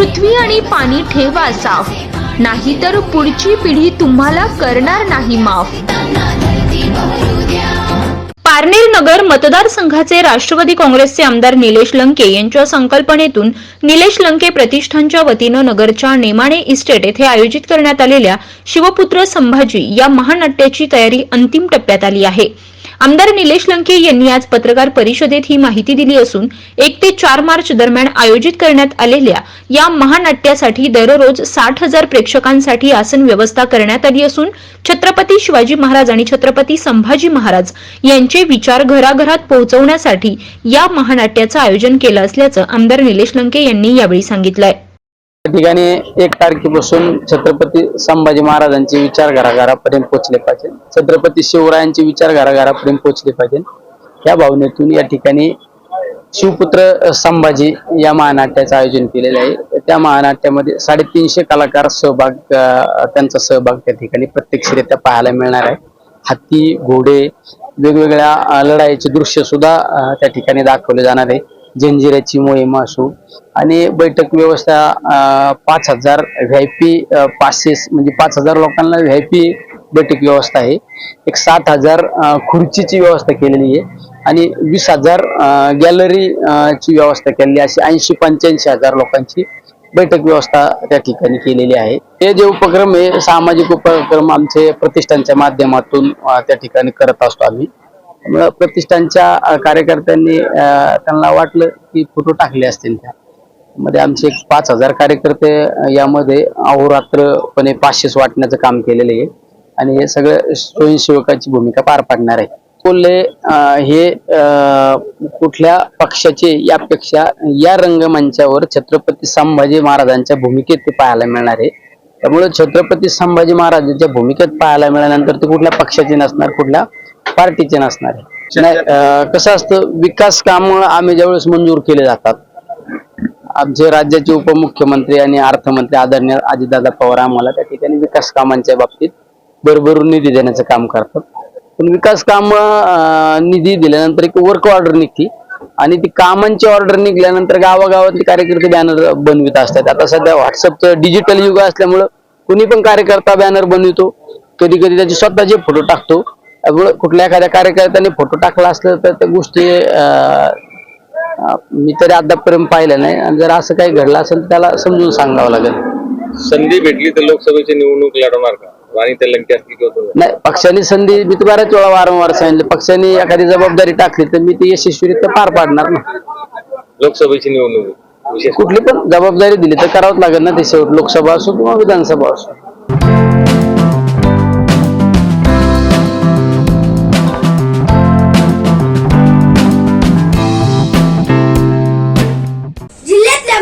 पृथ्वी आणि पाणी ठेवा साफ. नाहीतर पुढची पिढी तुम्हाला करणार नाही माफ. पारनेर नगर मतदारसंघाचे राष्ट्रवादी काँग्रेसचे आमदार निलेश लंके यांच्या संकल्पनेतून निलेश लंके प्रतिष्ठानच्या वतीनं नगरच्या नेमाणे इस्टेट येथे आयोजित करण्यात आलेल्या शिवपुत्र संभाजी या महानाट्याची तयारी अंतिम टप्प्यात आली आहे. आमदार निलेश लंके यांनी आज पत्रकार परिषदेत ही माहिती दिली असून एक ते चार मार्च दरम्यान आयोजित करण्यात आलेल्या या महानाट्यासाठी दररोज साठ हजार प्रेक्षकांसाठी आसन व्यवस्था करण्यात आली असून छत्रपती शिवाजी महाराज आणि छत्रपती संभाजी महाराज यांचे विचार घराघरात पोहोचवण्यासाठी या महानाट्याचं आयोजन केलं असल्याचं आमदार निलेश लंके यांनी यावेळी सांगितलंय. आहे ठिकाणी एक तारखेपासून छत्रपती संभाजी महाराजांचे विचार घराघरापर्यंत पोहोचले पाहिजे. छत्रपती शिवरायांचे विचार घराघरापर्यंत पोहोचले पाहिजे. या भावनेतून या ठिकाणी शिवपुत्र संभाजी या महानाट्याचं आयोजन केलेलं आहे. त्या महानाट्यामध्ये साडेतीनशे कलाकार सहभाग त्यांचा सहभाग त्या ठिकाणी प्रत्यक्षरित्या पाहायला मिळणार आहे. हत्ती घोडे वेगवेगळ्या लढाईचे दृश्य सुद्धा त्या ठिकाणी दाखवले जाणार आहे. जंजिराची मोहीम असो. आणि बैठक व्यवस्था पाच हजार व्ही आय पी पासेस म्हणजे पाच हजार लोकांना व्ही आय पी बैठक व्यवस्था आहे. एक सात हजार खुर्चीची व्यवस्था केलेली आहे. आणि वीस हजार गॅलरी ची व्यवस्था केलेली अशी ऐंशी पंच्याऐंशी हजार लोकांची बैठक व्यवस्था त्या ठिकाणी केलेली आहे. हे जे उपक्रम हे सामाजिक उपक्रम आमचे प्रतिष्ठानच्या माध्यमातून त्या ठिकाणी करत असतो आम्ही. प्रतिष्ठानच्या कार्यकर्त्यांनी त्यांना वाटलं की फोटो टाकले असतील त्या. मध्ये आमचे एक पाच हजार कार्यकर्ते यामध्ये अहोरात्रपणे पाचशेच वाटण्याचं काम केलेलं आहे. आणि हे सगळं स्वयंसेवकाची भूमिका पार पाडणार आहे. कोल्हे हे कुठल्या पक्षाचे यापेक्षा या रंगमंचावर छत्रपती संभाजी महाराजांच्या भूमिकेत ते पाहायला मिळणार आहे. त्यामुळे छत्रपती संभाजी महाराजांच्या भूमिकेत पाहायला मिळाल्यानंतर ते कुठल्या पक्षाचे नसणार कुठल्या पार्टीचे नसणार. आहे नाही अं, कसं असतं विकास काम आम्ही ज्यावेळेस मंजूर केले जातात आमचे राज्याचे उपमुख्यमंत्री आणि अर्थमंत्री आदरणीय अजितदादा पवार आम्हाला त्या ठिकाणी विकास कामांच्या बाबतीत भरभरून निधी देण्याचं काम करतात. पण विकास काम निधी दिल्यानंतर एक वर्क ऑर्डर निघते आणि ती कामांची ऑर्डर निघाल्यानंतर गावागावातले कार्यकर्ते बॅनर बनवित असतात. आता सध्या व्हॉट्सअपचं डिजिटल युग असल्यामुळं कुणी पण कार्यकर्ता बॅनर बनवितो कधी कधी त्याचे स्वतःचे फोटो टाकतो कुठल्या एखाद्या कार्यकर्त्याने फोटो टाकला असलं तर त्या गोष्टी मी तरी अद्यापर्यंत पाहिलं नाही. आणि जर असं काही घडलं असेल तर त्याला समजून सांगावं लागेल. संधी भेटली तर लोकसभेची निवडणूक लढवणार का? नाही पक्षाने संधी मी तर बऱ्याच वेळा वारंवार सांगितलं. पक्षाने एखादी जबाबदारी टाकली तर मी ती यशस्वीरित्या पार पाडणार ना. लोकसभेची निवडणूक कुठली पण जबाबदारी दिली तर करावंच लागेल ना ते शेवट लोकसभा असो किंवा विधानसभा असो.